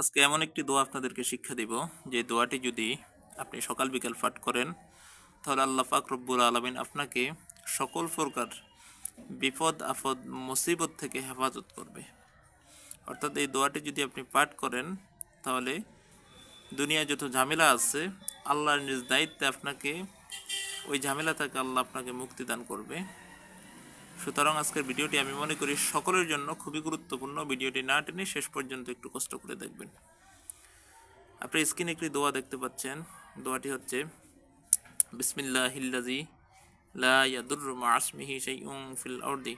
আজকে এমন একটি দোয়া আপনাদেরকে শিক্ষা দিব, যে দোয়াটি যদি আপনি সকাল বিকাল পাঠ করেন, তাহলে আল্লাহ পাক রব্বুল আলমিন আপনাকে সকল প্রকার বিপদ, আপদ, মুসিবত থেকে হেফাজত করবে। অর্থাৎ এই দোয়াটি যদি আপনি পাঠ করেন, তাহলে দুনিয়ায় যত ঝামেলা আছে, আল্লাহর নিজ দায়িত্বে আপনাকে, ওই ঝামেলা থেকে আল্লাহ আপনাকে মুক্তি দান করবে। সুতরাং আজকের ভিডিওটি আমি মনে করি সকলের জন্য খুবই গুরুত্বপূর্ণ। ভিডিওটি না টেনে শেষ পর্যন্ত একটু কষ্ট করে দেখবেন। আপনি স্ক্রিনে একটি দোয়া দেখতে পাচ্ছেন। দোয়াটি হচ্ছে বিসমিল্লাহিল্লাজি লা ইয়াদুররু মা আসমিহি শাইউন ফিল আরদি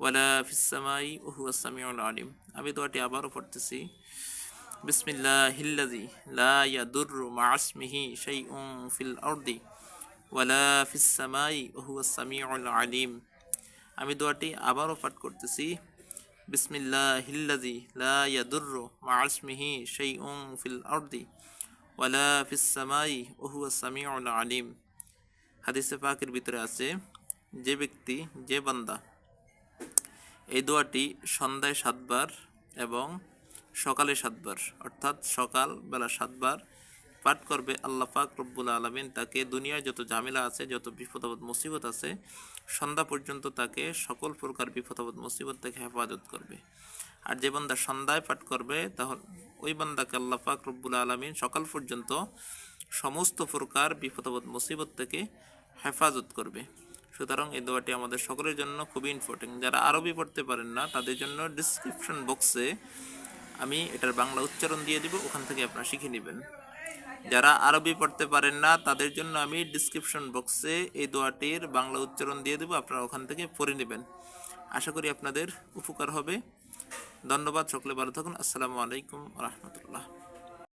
ওয়ালা ফিস সামাই ওয়া হুয়াস সামিউল আলিম। আমি দোয়াটি আবারও পড়তেছি বিসমিল্লাহিল্লাজি লা ইয়াদুররু মা আসমিহি শাইউন ফিল আরদি ওয়ালা ফিস সামাই ওয়া হুয়াস সামিউল আলিম। আমি দোয়াটি আবারও পাঠ করতেছি। বিসমিল্লাহিল্লাজি লা ইয়াদুররু মা আসমিহি শাইউন ফিল আরদি ওয়ালা ফিস সামাই ওয়া হুয়াস সামিউল আলিম। হাদিসে পাকের ভিতরে আছে, যে ব্যক্তি, যে বান্দা এই দোয়াটি সন্ধ্যায় সাতবার এবং সকালে সাতবার, অর্থাৎ সকাল বেলা সাতবার পাঠ করবে আল্লাহ পাক রব্বুল আলমিন। তাকে দুনিয়ায় যত ঝামেলা আছে, যত বিপদাবদ মুসিবত আছে, সন্ধ্যা পর্যন্ত তাকে সকল প্রকার বিপদাবদ মুসিবত থেকে হেফাজত করবে। আর যে বান্দা সন্ধ্যায় পাঠ করবে, তাহলে ওই বান্দাকে আল্লাহ পাক রব্বুল আলমিন সকাল পর্যন্ত সমস্ত প্রকার বিপদাবদ মুসিবত থেকে হেফাজত করবে। সুতরাং এই দোয়াটি আমাদের সকলের জন্য খুবই ইম্পর্টেন্ট যারা আরবি পড়তে পারেন না, তাদের জন্য ডিসক্রিপশন বক্সে আমি এটার বাংলা উচ্চারণ দিয়ে দিব, ওখান থেকে আপনারা শিখে নেবেন। যারা আরবি পড়তে পারেন না, তাদের জন্য আমি ডিসক্রিপশন বক্সে এই দোয়াটির বাংলা উচ্চারণ দিয়ে দেবো, আপনারা ওখান থেকে পড়ে নেবেন। আশা করি আপনাদের উপকার হবে। ধন্যবাদ, সকলে ভালো থাকুন। আসসালামু আলাইকুম রহমতুল্লাহ।